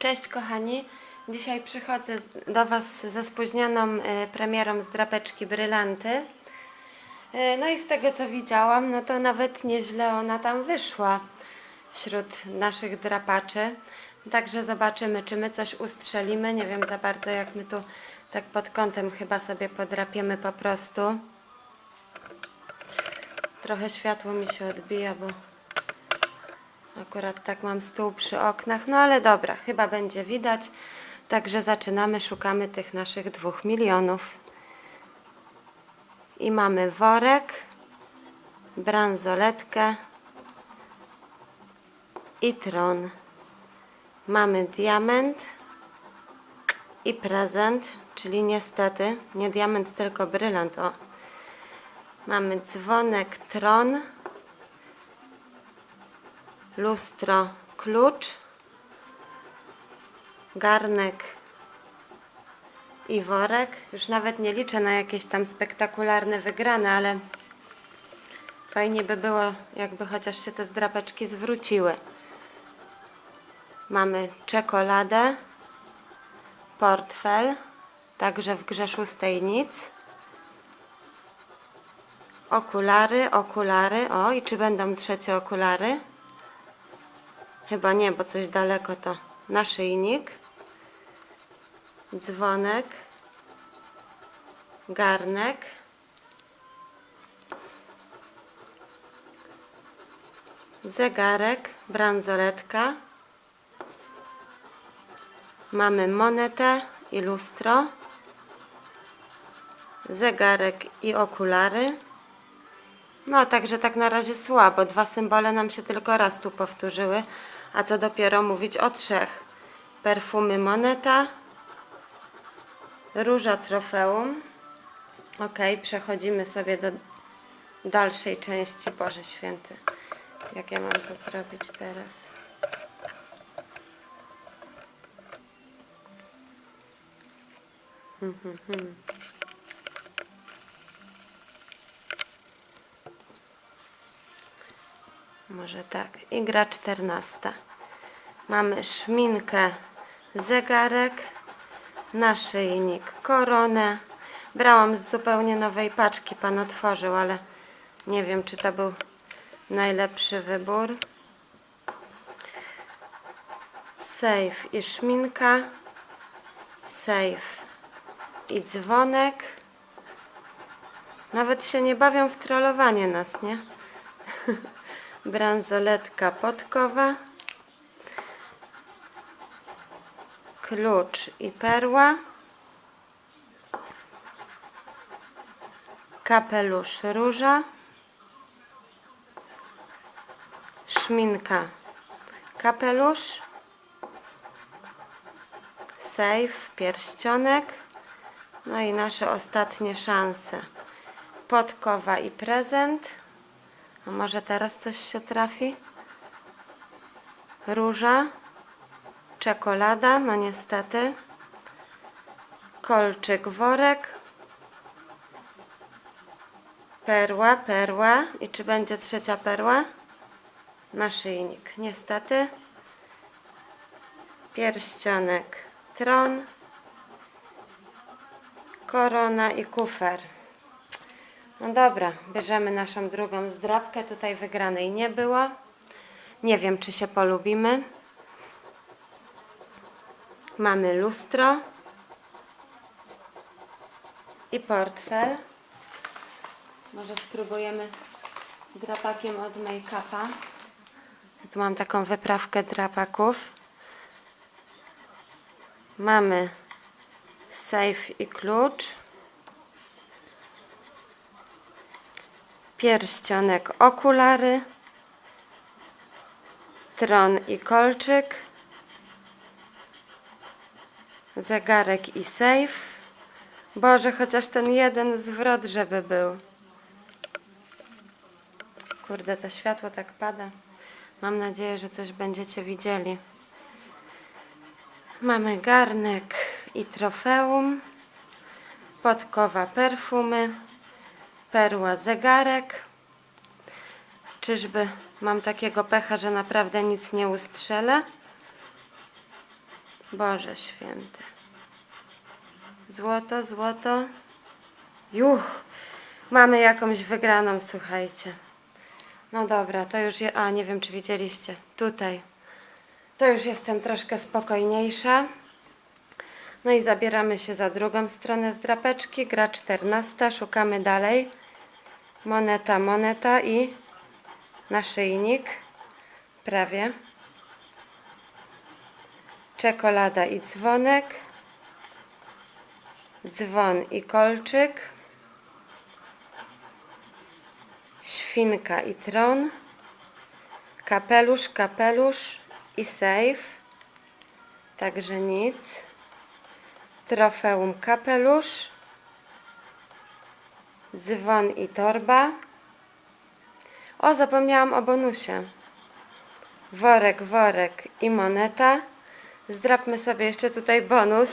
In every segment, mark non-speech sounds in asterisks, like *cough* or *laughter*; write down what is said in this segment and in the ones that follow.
Cześć kochani, dzisiaj przychodzę do Was ze spóźnioną e, premierą z drapeczki Brylanty. E, No i z tego co widziałam, no to nawet nieźle ona tam wyszła wśród naszych drapaczy. Także zobaczymy, czy my coś ustrzelimy. Nie wiem za bardzo, jak my tu tak pod kątem chyba sobie podrapiemy po prostu. Trochę światło mi się odbija, bo Akurat tak mam stół przy oknach, no ale dobra, chyba będzie widać. Także zaczynamy, szukamy tych naszych dwóch milionów. I mamy worek, bransoletkę i tron. Mamy diament i prezent, czyli niestety nie diament, tylko brylant. O. Mamy dzwonek, tron lustro, klucz, garnek i worek. Już nawet nie liczę na jakieś tam spektakularne wygrane, ale fajnie by było, jakby chociaż się te zdrapeczki zwróciły. Mamy czekoladę, portfel, także w grze szóstej nic. Okulary, okulary. O, i czy będą trzecie okulary? Chyba nie, bo coś daleko to naszyjnik, dzwonek, garnek, zegarek, bransoletka. Mamy monetę i lustro, zegarek i okulary. No, także tak na razie słabo. Dwa symbole nam się tylko raz tu powtórzyły. A co dopiero mówić o trzech. Perfumy moneta, róża trofeum. Ok, przechodzimy sobie do dalszej części. Boże Święty, jak ja mam to zrobić teraz? Hmm, Może tak. I gra 14. Mamy szminkę, zegarek, naszyjnik, koronę. Brałam z zupełnie nowej paczki, pan otworzył, ale nie wiem, czy to był najlepszy wybór. Safe i szminka, safe i dzwonek. Nawet się nie bawią w trollowanie nas, nie? *laughs* bransoletka podkowa, klucz i perła, kapelusz róża, szminka kapelusz, safe, pierścionek, no i nasze ostatnie szanse. Podkowa i prezent. A może teraz coś się trafi? Róża, czekolada, no niestety. Kolczyk, worek. Perła, perła. I czy będzie trzecia perła? Naszyjnik, niestety. Pierścionek, tron. Korona i kufer. No dobra, bierzemy naszą drugą zdrabkę. Tutaj wygranej nie było. Nie wiem, czy się polubimy. Mamy lustro i portfel. Może spróbujemy drapakiem od make-upa. Tu mam taką wyprawkę drapaków. Mamy safe i klucz. Pierścionek, okulary, tron i kolczyk, zegarek i safe. Boże, chociaż ten jeden zwrot, żeby był. Kurde, to światło tak pada. Mam nadzieję, że coś będziecie widzieli. Mamy garnek i trofeum, podkowa perfumy, perła zegarek. Czyżby mam takiego pecha, że naprawdę nic nie ustrzelę? Boże święty. Złoto, złoto. Juch. Mamy jakąś wygraną, słuchajcie. No dobra, to już je... A, nie wiem, czy widzieliście. Tutaj. To już jestem troszkę spokojniejsza. No i zabieramy się za drugą stronę z drapeczki. Gra 14. Szukamy dalej. Moneta, moneta i naszyjnik. Prawie. Czekolada i dzwonek. Dzwon i kolczyk. Świnka i tron. Kapelusz, kapelusz i sejf. Także nic. Trofeum kapelusz. Dzwon i torba. O, zapomniałam o bonusie. Worek, worek i moneta. Zdrapmy sobie jeszcze tutaj bonus.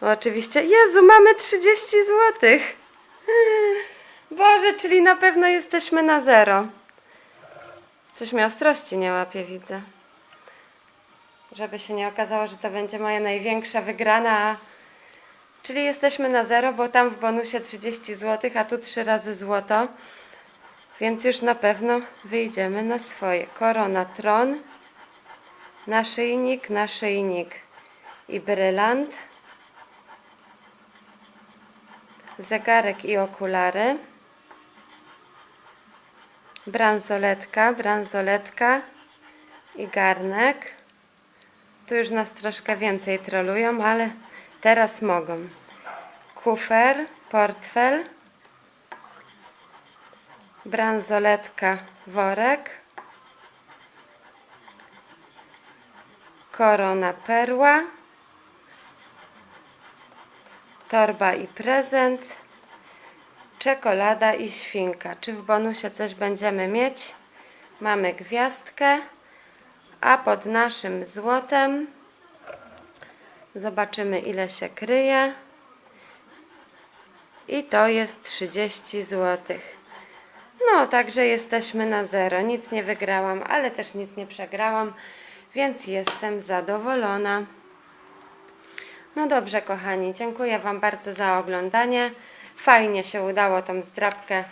Bo oczywiście, Jezu, mamy 30 złotych. *laughs* Boże, czyli na pewno jesteśmy na zero. Coś mnie ostrości nie łapie, widzę. Żeby się nie okazało, że to będzie moja największa wygrana. Czyli jesteśmy na zero, bo tam w bonusie 30 zł, a tu 3 razy złoto. Więc już na pewno wyjdziemy na swoje. Korona, tron, naszyjnik, naszyjnik i brylant. Zegarek i okulary. Bransoletka, bransoletka i garnek. Tu już nas troszkę więcej trolują, ale teraz mogą. Kufer, portfel, bransoletka, worek, korona, perła, torba i prezent, czekolada i świnka. Czy w bonusie coś będziemy mieć? Mamy gwiazdkę, a pod naszym złotem zobaczymy ile się kryje. I to jest 30 zł. No, także jesteśmy na zero. Nic nie wygrałam, ale też nic nie przegrałam, więc jestem zadowolona. No dobrze, kochani, dziękuję Wam bardzo za oglądanie. Fajnie się udało tą zdrapkę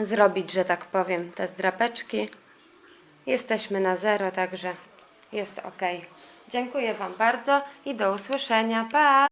zrobić, że tak powiem, te zdrapeczki. Jesteśmy na zero, także jest ok. Dziękuję Wam bardzo i do usłyszenia. Pa!